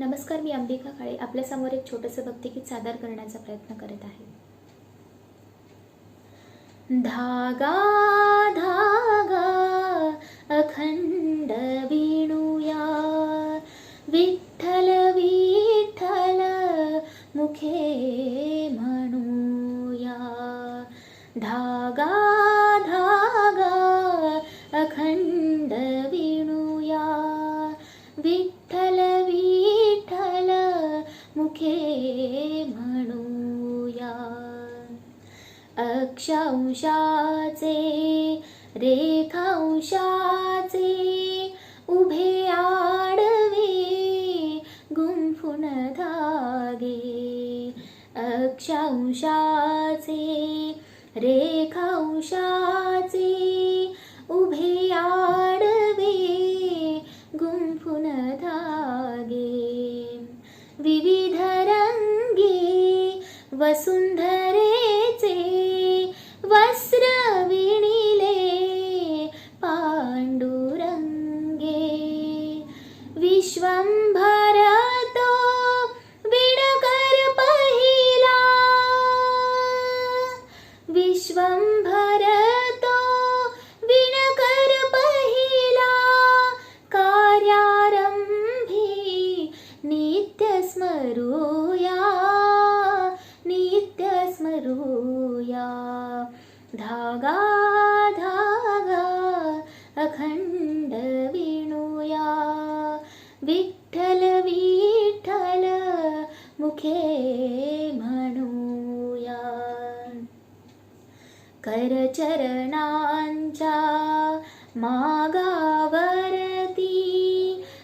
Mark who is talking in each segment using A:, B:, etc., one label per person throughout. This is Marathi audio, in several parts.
A: नमस्कार मी अंबिका काळे आपल्यासमोर एक छोटंसं भक्तिगीत सादर करण्याचा प्रयत्न करत आहे. धागा धागा अखंड विणूया. विठ्ठल विठ्ठल मुखे म्हणूया. धागा अक्षांशाचे रेखांशाचे उभे आडवे गुंफून धागे. अक्षांशाचे रेखांशाचे उभे आडवे गुंफून धागे. विविध रंगी वसुंधरा भरतो विणकर पहिला कार्यारम्भी नीत्य स्मरुया न स्मरुया धागा धागा अखण्ड विणुया। विठ्ठल विठ्ठल मुखे भनोया करचरणांच्या मागावरती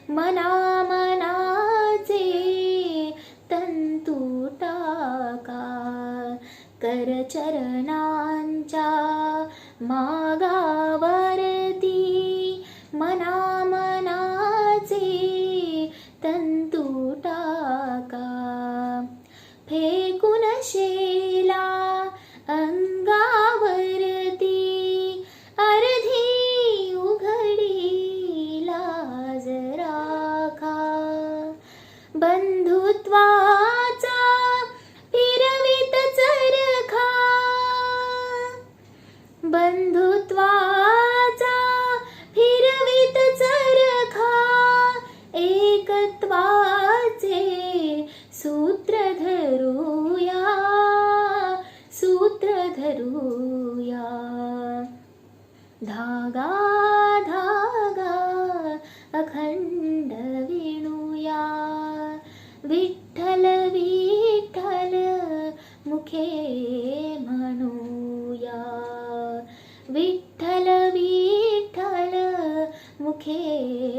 A: मना मनाचे तंतू टाका. करचरणांच्या मागा बंधुत्वाचा फिरवित चरखा एकत्वाचे सूत्र धरूया सूत्र धरूया. धागा विठ्ठल विठ्ठल मुखे